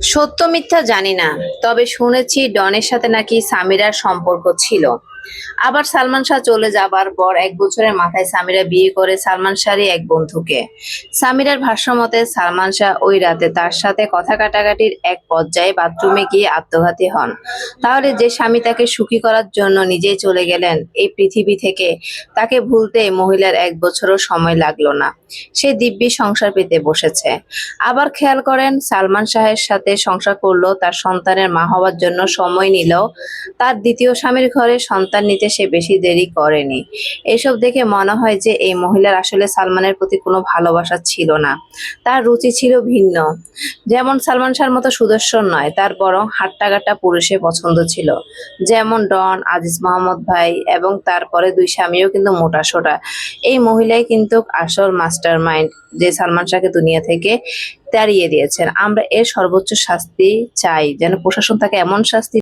সত্য মিথ্যা জানি না তবে শুনেছি ডনের সাথে নাকি সামিরার সম্পর্ক ছিল। আবার সালমান শাহ চলে যাবার পর এক বছরের মাথায় সামিরা বিয়ে করে সালমান শাহরই এক বন্ধুকে। সামিরার ভাষ্যমতে, সালমান শাহ ওই রাতে তার সাথে কথা কাটাকাটির এক পর্যায়ে বাথরুমে গিয়ে আত্মঘাতী হন। তাহলে যে স্বামী তাকে সুখী করার জন্য নিজেই চলে গেলেন, এই পৃথিবী থেকে তাকে ভুলতে মহিলার এক বছরও সময় লাগল না। সে দিব্যি সংসার পেতে বসেছে। আবার খেয়াল করেন, সালমান শাহের সাথে সংসার করল তার সন্তানের মা হওয়ার জন্য সময় নিল তার দ্বিতীয় স্বামীর ঘরে সন্তান নিতে সে বেশি দেরি করেনি। এসব দেখে মনে হয় যে এই মহিলার আসলে সালমানের প্রতি কোনো ভালোবাসা ছিল না। তার রুচি ছিল ভিন্ন। যেমন সালমান শাহর মতো সুদর্শন নয়, তার বরং হাট্টাগাট্টা পুরুষে পছন্দ ছিল। যেমন ডন, আজিজ মোহাম্মদ ভাই এবং তারপরে দুই স্বামীও কিন্তু মোটা সোটা। এই মহিলাই কিন্তু আসল মাস্টার মাইন্ড যে সালমান শাহকে দুনিয়া থেকে তাড়িয়ে দিয়েছেন। আমরা এর সর্বোচ্চ শাস্তি চাই, যেন প্রশাসন তাকে এমন শাস্তি